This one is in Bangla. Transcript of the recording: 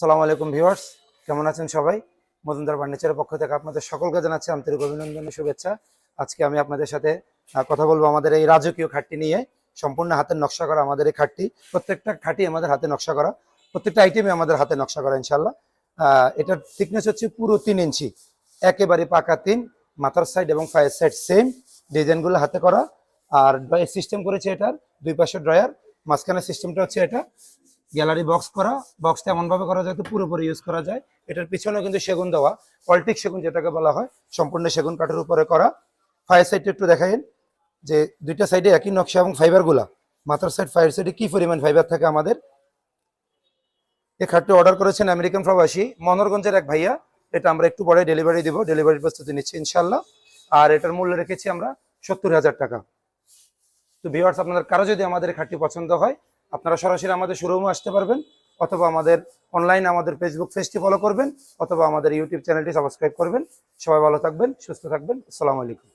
সালাম আলাইকুম ভিউয়ার্স, কেমন আছেন সবাই? মজুমদার ফার্নিচারের পক্ষ থেকে আপনাদের সকলকে জানাচ্ছি আন্তরিক অভিনন্দন শুভেচ্ছা। আজকে আমি আপনাদের সাথে কথা বলব আমাদের এই রাজকীয় খাটটি নিয়ে। সম্পূর্ণ হাতের নকশা করা আমাদের এই খাটটি, প্রত্যেকটা খাটই আমাদের হাতে নকশা করা, প্রত্যেকটা আইটেমই আমাদের হাতে নকশা করা ইনশাল্লাহ এটার থিকনেস হচ্ছে পুরো তিন ইঞ্চি, একেবারে পাকা তিন, মাথার সাইড এবং পায়ের সাইড সেম ডিজাইনগুলো হাতে করা। আর ড্রয়ার সিস্টেম করেছে এটার দুই পাশে ড্রয়ার মাঝখানের সিস্টেমটা হচ্ছে এটা। গ্যালারি বক্স করা, বক্সটা এমন ভাবে করা যাতে পুরোপুরি ইউজ করা যায়। এটার পিছনেও কিন্তু সেগুন দেওয়া পলিটিক সেগুন যেটাকে বলা হয়, সম্পূর্ণ সেগুন কাঠের উপরে করা। ফায়ার সাইডটা একটু দেখাইন যে দুইটা সাইডে একই নকশা এবং ফাইবারগুলা মাথার সাইড ফায়ার সাইডে কি পরিমাণ ফাইবার থাকে আমাদের? এই খাটটি অর্ডার করেছেন আমেরিকান প্রবাসী মনোরগঞ্জের এক ভাইয়া। এটা আমরা একটু পরে ডেলিভারি দিব ডেলিভারির প্রস্তুতি নিচ্ছি ইনশাল্লাহ আর এটার মূল্য রেখেছি আমরা সত্তর হাজার টাকা। তো ভিওয়ার্স আপনাদের কারও যদি আমাদের খাটটি পছন্দ হয় আপনারা সরাসরি আমাদের শোরুমে আসতে পারবেন, অথবা আমাদের অনলাইন আমাদের ফেসবুক পেজটি ফলো করবেন, অথবা আমাদের ইউটিউব চ্যানেলটি সাবস্ক্রাইব করবেন। সবাই ভালো থাকবেন, সুস্থ থাকবেন। আসসালামু আলাইকুম।